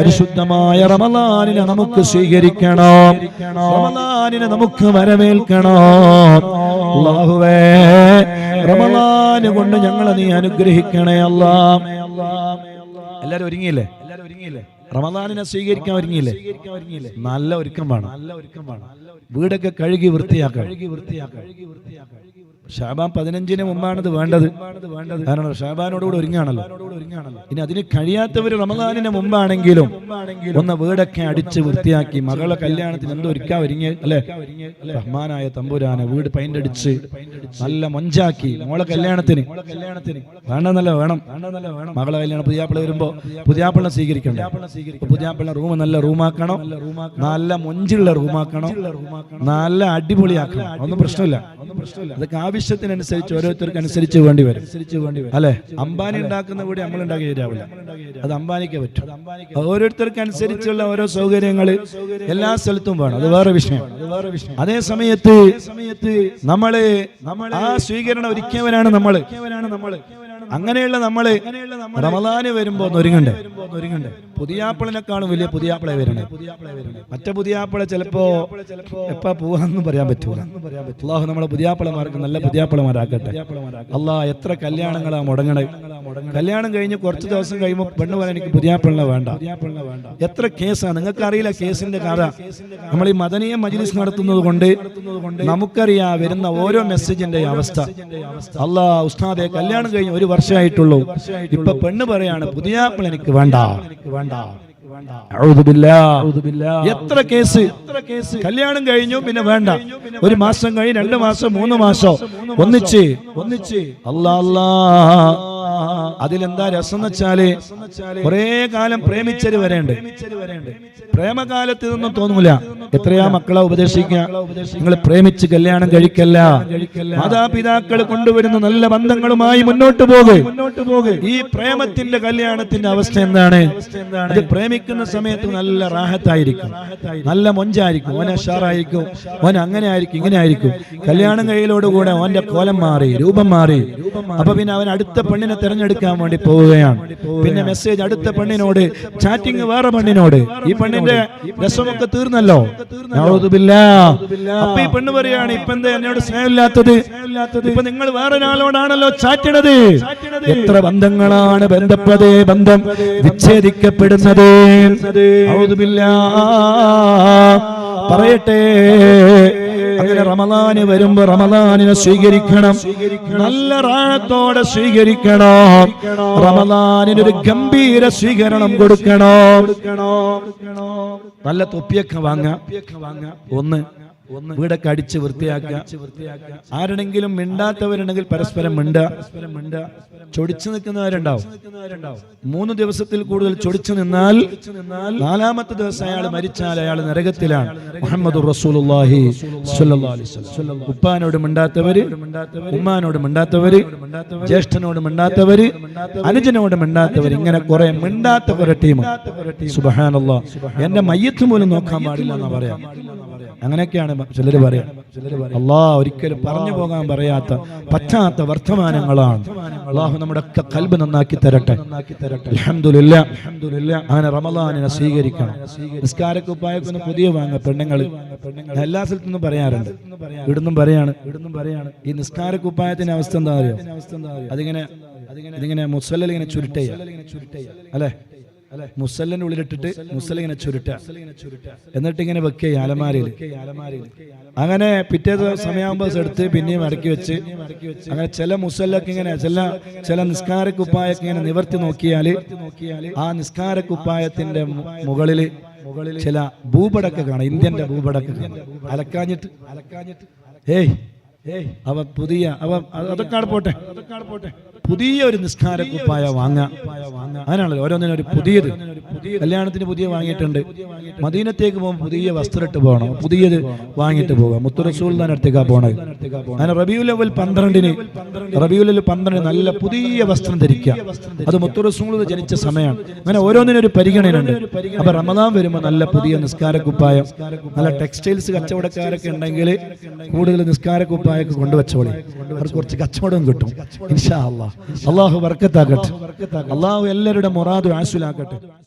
പരിശുദ്ധമായ റമദാനിനെ നമുക്ക് സ്വീകരിക്കണം. റമദാനിനെ നമുക്ക് വരവേൽക്കണം. റമദാന് കൊണ്ട് ഞങ്ങളെ നീ അനുഗ്രഹിക്കണേ അല്ലാ. എല്ലാരും ഒരുങ്ങിയില്ലേ? എല്ലാരും ഒരുങ്ങിയില്ലേ റമദാനിനെ സ്വീകരിക്കാൻ ഒരുങ്ങിയില്ലേ? നല്ല ഒരുക്കം വേണം. നല്ല ഒരുക്കം വേണം വീടൊക്കെ കഴുകി വൃത്തിയാക്കാം കഴുകി വൃത്തിയാക്കാം ഷാബാൻ പതിനഞ്ചിന് മുമ്പാണത് വേണ്ടത്. കാരണം ഷാബാനോടുകൂടി ഒരുങ്ങാണല്ലോ. ഇനി അതിന് കഴിയാത്തവർ റമദാനിന് മുമ്പാണെങ്കിലും ഒന്ന് വീടൊക്കെ അടിച്ച് വൃത്തിയാക്കി മകളെ കല്യാണത്തിന് എന്തോ ഒരുക്കാ ഒരുങ്ങി അല്ലെ? റഹ്മാനായ തമ്പുരാനെ വീട് പെയിന്റ് അടിച്ച് നല്ല മൊഞ്ചാക്കി മോളെ കല്യാണത്തിന്. വേണമെന്നല്ല വേണം. മകളെ കല്യാണം പുതിയാപ്പിള വരുമ്പോ പുതിയാപ്പിള സ്വീകരിക്കണം പുതിയാപ്പിള റൂം നല്ല റൂമാക്കണം. നല്ല മൊഞ്ചുള്ള റൂമാക്കണം. നല്ല അടിപൊളിയാക്കണം. ഒന്നും പ്രശ്നമില്ല. അതൊക്കെ ആവശ്യത്തിനനുസരിച്ച് ഓരോരുത്തർക്ക് അനുസരിച്ച് വേണ്ടി വരും. അല്ലെ? അംബാനി ഉണ്ടാക്കുന്ന കൂടി നമ്മൾ ഉണ്ടാക്കി ശരിയാവില്ല. അത് അംബാനിക്ക് പറ്റും. ഓരോരുത്തർക്ക് അനുസരിച്ചുള്ള ഓരോ സൗകര്യങ്ങൾ എല്ലാ സ്ഥലത്തും വേണം. അത് വേറെ വിഷയം. അതേ സമയത്ത് നമ്മൾ ആ സ്വീകരണം ഒരുക്കിയവരാണ് നമ്മൾ അങ്ങനെയുള്ള നമ്മൾ റമദാന് വരുമ്പോ ഒന്ന് ഒരുങ്ങണ്ടേ? ഒരുങ്ങണ്ടേ പുതിയാപ്പിളിനെക്കാളും വലിയ പുതിയാപ്പിളെ വരണേ മറ്റേ പുതിയാപ്പിളെ ചിലപ്പോ എപ്പാ പോവാന്ന് പറയാൻ പറ്റൂല. അള്ളാഹു നമ്മളെ പുതിയാപ്പിളമാർക്ക് നല്ല പുതിയാപ്പിളമാരാക്കട്ടെ അള്ളാഹ് എത്ര കല്യാണങ്ങളാ മുടങ്ങണേ. കല്യാണം കഴിഞ്ഞ് കുറച്ച് ദിവസം കഴിയുമ്പോൾ പെണ്ണ് പറയാൻ എനിക്ക് പുതിയാപ്പിളിനെ വേണ്ട. എത്ര കേസാണ് നിങ്ങൾക്ക് അറിയില്ല കേസിന്റെ കഥ. നമ്മൾ ഈ മദനീയ മജ്ലിസ് നടത്തുന്നത് കൊണ്ട് നമുക്കറിയാം വരുന്ന ഓരോ മെസ്സേജിന്റെ അവസ്ഥ. അല്ലാ ഉസ്താദെ കല്യാണം കഴിഞ്ഞ് ഒരു വർഷമായിട്ടുള്ളൂ. ഇപ്പൊ പെണ്ണ് പറയാണ് പുതിയാപ്പിൾ എനിക്ക് വേണ്ട. വേണ്ട. എത്ര കേസ്? കല്യാണം കഴിഞ്ഞു പിന്നെ വേണ്ട. ഒരു മാസം കഴിഞ്ഞ് രണ്ട് മാസം മൂന്ന് മാസം. ഒന്നിച്ച്. ഒന്നിച്ച്. അല്ലാ അല്ലാ. അതിലെന്താ രസം വെച്ചാൽ കുറെ കാലം പ്രേമിച്ചര് വരേണ്ട പ്രേമകാലത്ത് ഇതൊന്നും തോന്നൂല. എത്രയാ മക്കളെ ഉപദേശിക്കുക? നിങ്ങൾ പ്രേമിച്ച് കല്യാണം കഴിക്കല്ല. മാതാപിതാക്കൾ കൊണ്ടുവരുന്ന നല്ല ബന്ധങ്ങളുമായി മുന്നോട്ട് പോകേ. ഈ പ്രേമത്തിന്റെ കല്യാണത്തിന്റെ അവസ്ഥ എന്താണ്? അത് പ്രേമിക്കുന്ന സമയത്ത് നല്ല റാഹത്തായിരിക്കും. നല്ല മൊഞ്ചായിരിക്കും. ഓൻ അഷാറായിരിക്കും. ഓൻ അങ്ങനെ ആയിരിക്കും ഇങ്ങനെ ആയിരിക്കും. കല്യാണം കഴിയലോടുകൂടെ ഓന്റെ കോലം മാറി രൂപം മാറി. അപ്പൊ പിന്നെ അവൻ അടുത്ത പെണ്ണിനെ തെരഞ്ഞെടുക്കാൻ വേണ്ടി പോവുകയാണ്. പിന്നെ മെസ്സേജ് അടുത്ത പെണ്ണിനോട് ചാറ്റിംഗ് വേറെ പെണ്ണിനോട്. ഈ പെണ്ണിന്റെ രസമൊക്കെ തീർന്നല്ലോ. അപ്പൊ ഈ പെണ്ണ് പറയാണ് ഇപ്പൊ എന്താ എന്നോട് സ്നേഹമില്ലാത്തത്? ഇപ്പൊ നിങ്ങൾ വേറെ ഒരാളോടാണല്ലോ ചാറ്റണത്. എത്ര ബന്ധങ്ങളാണ് ബന്ധപ്പെട്ടതേ ബന്ധം വിച്ഛേദിക്കപ്പെടുന്നത്. പറയട്ടെ. അങ്ങനെ റമദാന് വരുമ്പോ റമദാനിനെ സ്വീകരിക്കണം. നല്ല റാഴത്തോടെ സ്വീകരിക്കണം. റമദാനിന് ഒരു ഗംഭീര സ്വീകരണം കൊടുക്കണം. നല്ല തൊപ്പിയൊക്കെ വാങ്ങാം. ഒന്ന് ഒന്ന് വീടൊക്കെ അടിച്ച് വൃത്തിയാക്കുക. ആരുടെങ്കിലും മിണ്ടാത്തവരുണ്ടെങ്കിൽ പരസ്പരം മിണ്ട. ചൊടിച്ചു നിൽക്കുന്നവരുണ്ടാവും. മൂന്ന് ദിവസത്തിൽ കൂടുതൽ ചൊടിച്ചു നിന്നാൽ നാലാമത്തെ ദിവസം അയാൾ മരിച്ചാൽ അയാൾ നരകത്തിലാണ്. മുഹമ്മദ് റസൂലുള്ളാഹി ഉപ്പാനോട് മിണ്ടാത്തവര് ഉമ്മാനോട് മിണ്ടാത്തവര് ജ്യേഷ്ഠനോട് മിണ്ടാത്തവര് അനുജനോട് മിണ്ടാത്തവര് ഇങ്ങനെ കുറെ മിണ്ടാത്ത കുറെ ടീം സുബഹാനല്ലോ. എന്റെ മയ്യത്ത് പോലും നോക്കാൻ പാടില്ല എന്നാ പറയാം. അങ്ങനെയൊക്കെയാണ് ചിലർ പറയാം. അള്ളാ ഒരിക്കലും പറഞ്ഞു പോകാൻ പറയാത്ത പറ്റാത്ത വർത്തമാനങ്ങളാണ്. അള്ളാഹു നമ്മുടെ ഒക്കെ കൽബ് നന്നാക്കി തരട്ടെ. അലഹമില്ല അങ്ങനെ റമദാനിനെ സ്വീകരിക്കണം. നിസ്കാരക്കുപ്പായൊക്കെ പുതിയ വാങ്ങ പെണ്ണുങ്ങൾ എല്ലാ സ്ഥലത്തുനിന്നും പറയാറുണ്ട്. ഇവിടുന്നും പറയാണ്. ഇവിടുന്നും പറയാണ് ഈ നിസ്കാരക്കുപ്പായത്തിന്റെ അവസ്ഥ എന്താ അറിയോ? അതിങ്ങനെ ഇതിങ്ങനെ മുസല്ലിൽ ഇങ്ങനെ ചുരുട്ടയ്യ അല്ലെ? മുസല്ലിന്റെ ഉള്ളിലിട്ടിട്ട് മുസല്ല ഇങ്ങനെ ചുരുട്ട. എന്നിട്ട് ഇങ്ങനെ വെക്കുക അലമാരയിൽ അങ്ങനെ പിറ്റേ സമയമാകുമ്പോൾ എടുത്ത് പിന്നെയും മടക്കി വെച്ച് അങ്ങനെ ചില മുസല്ലൊക്കെ ഇങ്ങനെ ചില ചില നിസ്കാരക്കുപ്പായൊക്കെ ഇങ്ങനെ നിവർത്തി നോക്കിയാൽ ആ നിസ്കാരക്കുപ്പായത്തിന്റെ മുകളിൽ ചില ഭൂപടക്ക കാണാം. ഇന്ത്യന്റെ ഭൂപടക്ക അലക്കാഞ്ഞിട്ട്. അലക്കാഞ്ഞിട്ട്. ഏയ്. ഏയ്. അവ പുതിയ അവ അത് അതൊക്കെ പോട്ടെ. അതൊക്കെ പോട്ടെ. പുതിയ ഒരു നിസ്കാര കുപ്പായ വാങ്ങാം അങ്ങനെയാണല്ലോ ഓരോന്നിനും ഒരു പുതിയത്. കല്യാണത്തിന് പുതിയ വാങ്ങിയിട്ടുണ്ട്. മദീനത്തേക്ക് പോകുമ്പോൾ പുതിയ വസ്ത്രം ഇട്ട് പോകണം. പുതിയത് വാങ്ങിയിട്ട് പോകാം. മുത്തുറസൂലിന്റെ അടുത്തേക്കാ പോണത്. അങ്ങനെ റബിയു അവൽ പന്ത്രണ്ടിന് റബിയു ലെവൽ പന്ത്രണ്ടിന് നല്ല പുതിയ വസ്ത്രം ധരിക്കുക. അത് മുത്തുറസൂൽ ജനിച്ച സമയമാണ്. അങ്ങനെ ഓരോന്നിനും ഒരു പരിഗണനയുണ്ട്. അപ്പൊ റമദാൻ വരുമ്പോൾ നല്ല പുതിയ നിസ്കാര കുപ്പായം. നല്ല ടെക്സ്റ്റൈൽസ് കച്ചവടക്കാരൊക്കെ ഉണ്ടെങ്കിൽ കൂടുതൽ നിസ്കാര കുപ്പായൊക്കെ കൊണ്ടുവച്ചോളി. അവർക്ക് കുറച്ച് കച്ചവടം കിട്ടും. ഇൻഷാ അള്ളാഹ് അള്ളാഹു വർക്കത്താക്കട്ടെ അള്ളാഹു എല്ലാവരുടെ മൊറാദും ആശുലാക്കട്ടെ